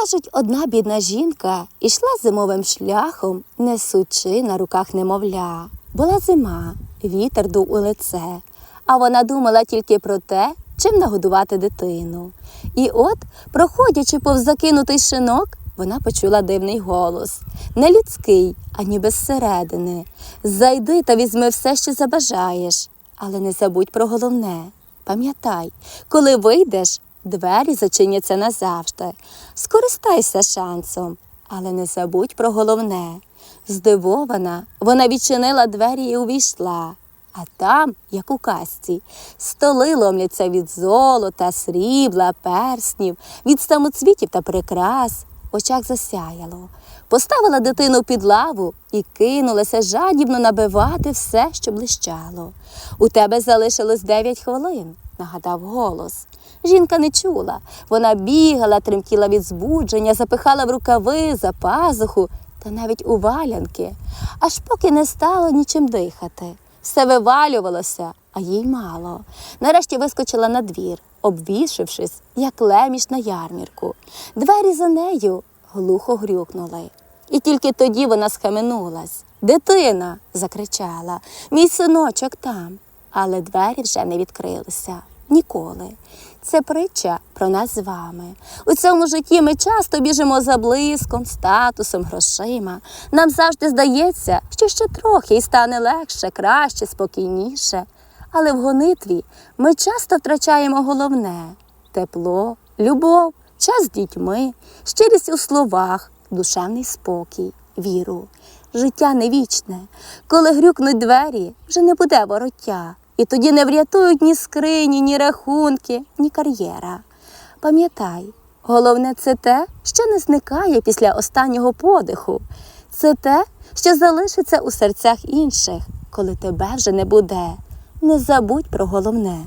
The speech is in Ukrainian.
Кажуть, одна бідна жінка ішла зимовим шляхом, несучи на руках немовля. Була зима, вітер дув у лице, а вона думала тільки про те, чим нагодувати дитину. І от, проходячи повз закинутий шинок, вона почула дивний голос не людський, а ніби зсередини. Зайди та візьми все, що забажаєш, але не забудь про головне. Пам'ятай, коли вийдеш, двері зачиняться назавжди. Скористайся шансом, але не забудь про головне. Здивована, вона відчинила двері і увійшла. А там, як у казці, столи ломляться від золота, срібла, перснів, від самоцвітів та прикрас. В очах засяяло. Поставила дитину під лаву і кинулася жадібно набивати все, що блищало. У тебе залишилось дев'ять хвилин, нагадав голос. Жінка не чула. Вона бігала, тремтіла від збудження, запихала в рукави, за пазуху та навіть у валянки, аж поки не стало нічим дихати. Все вивалювалося, а їй мало. Нарешті вискочила на двір, обвішившись, як леміш на ярмірку. Двері за нею глухо грюкнули. І тільки тоді вона схаменулась. Дитина. закричала. Мій синочок там. Але двері вже не відкрилися. Ніколи. Це притча про нас з вами. У цьому житті ми часто біжимо за блиском, статусом, грошима. Нам завжди здається, що ще трохи і стане легше, краще, спокійніше. Але в гонитві ми часто втрачаємо головне тепло, любов, час з дітьми, щирість у словах, душевний спокій, віру. Життя не вічне. Коли грюкнуть двері, вже не буде вороття. І тоді не врятують ні скрині, ні рахунки, ні кар'єра. Пам'ятай, головне це те, що не зникає після останнього подиху. Це те, що залишиться у серцях інших, коли тебе вже не буде. Не забудь про головне.